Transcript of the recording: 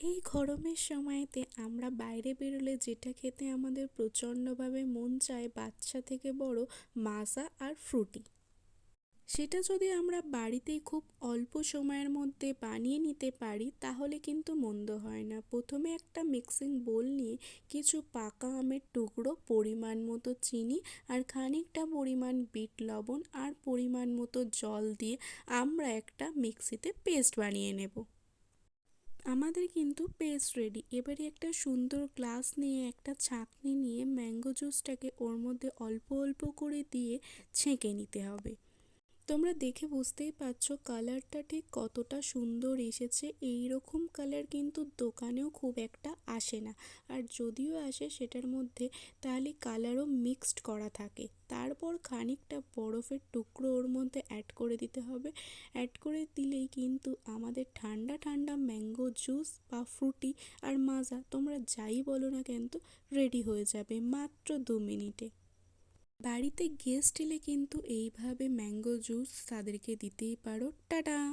এই গরমের সময়তে আমরা বাইরে বেরোলে যেটা খেতে আমাদের প্রচণ্ডভাবে মন চায় বাচ্চা থেকে বড় মাজা আর ফ্রুটি। সেটা যদি আমরা বাড়িতেই খুব অল্প সময়ের মধ্যে বানিয়ে নিতে পারি, তাহলে কিন্তু মন্দ হয় না। প্রথমে একটা মিক্সিং বোল নিয়ে কিছু পাকা আমের টুকরো, পরিমাণ মতো চিনি আর খানিকটা পরিমাণ বিট লবণ আর পরিমাণ মতো জল দিয়ে আমরা একটা মিক্সিতে পেস্ট বানিয়ে নেব। আমাদের কিন্তু পেস্ট রেডি এবারে একটা সুন্দর গ্লাস নিয়ে, একটা ছাঁকনি নিয়ে ম্যাঙ্গো জুসটাকে ওর মধ্যে অল্প অল্প করে দিয়ে ছেঁকে নিতে হবে। তোমরা দেখে বুঝতেই পারছ কালারটা ঠিক কতটা সুন্দর এসেছে। এই রকম কালার কিন্তু দোকানেও খুব একটা আসে না। আর যদিও আসে সেটার মধ্যে তাহলে কালারও মিক্সড করা থাকে। তারপর খানিকটা বরফের টুকরো ওর মধ্যে অ্যাড করে দিতে হবে। অ্যাড করে দিলেই কিন্তু আমাদের ঠান্ডা ঠান্ডা ম্যাঙ্গো জুস বা ফ্রুটি আর মাজা তোমরা যাই বলো না কিন্তু রেডি হয়ে যাবে মাত্র দু মিনিটে। বাড়িতে গেস্ট এলে কিন্তু এইভাবে ম্যাঙ্গো জুস তাদেরকে দিতেই পারো। টাটা!